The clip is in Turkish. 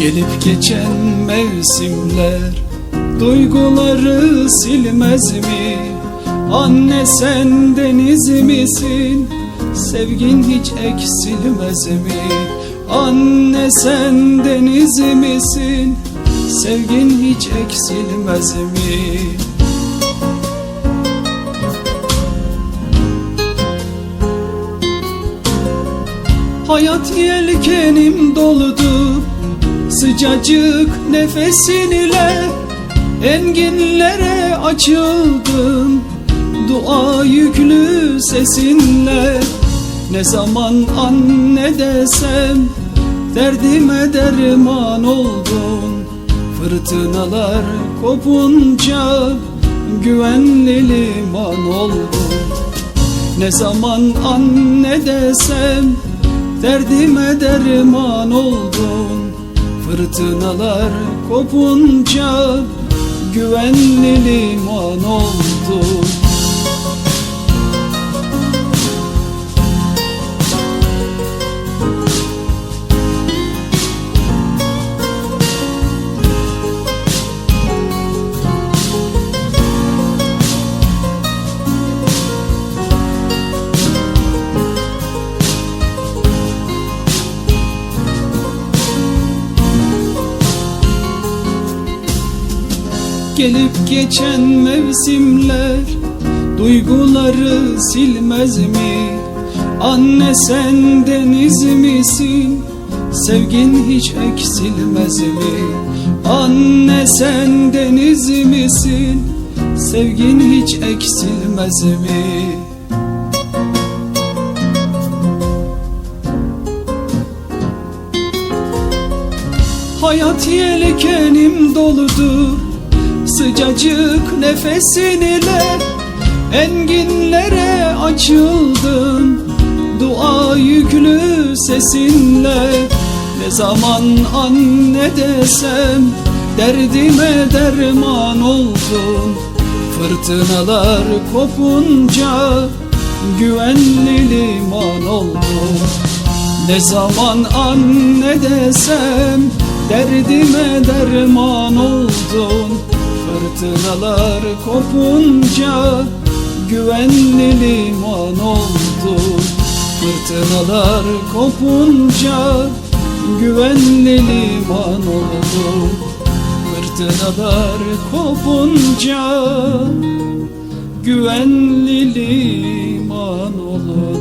Gelip geçen mevsimler Duyguları silmez mi? Anne sen deniz misin? Sevgin hiç eksilmez mi? Anne sen deniz misin? Sevgin hiç eksilmez mi? Hayat yelkenim doludu Sıcacık nefesin ile Enginlere açıldım Dua yüklü sesinle Ne zaman anne desem Derdime derman oldun. Fırtınalar kopunca Güvenli liman oldun. Ne zaman anne desem Derdime derman Fırtınalar kopunca Güvenli liman oldun Gelip geçen mevsimler Duyguları silmez mi? Anne sen deniz misin? Sevgin hiç eksilmez mi? Anne sen deniz misin? Sevgin hiç eksilmez mi? Hayat yelkenim doludur Sıcacık nefesin ile Enginlere açıldım Dua yüklü sesinle Ne zaman anne desem Derdime derman oldun. Fırtınalar kopunca Güvenli liman oldun. Ne zaman anne desem Derdime derman Fırtınalar kopunca Güvenli liman oldun Fırtınalar kopunca Güvenli liman oldun Fırtınalar kopunca Güvenli liman oldun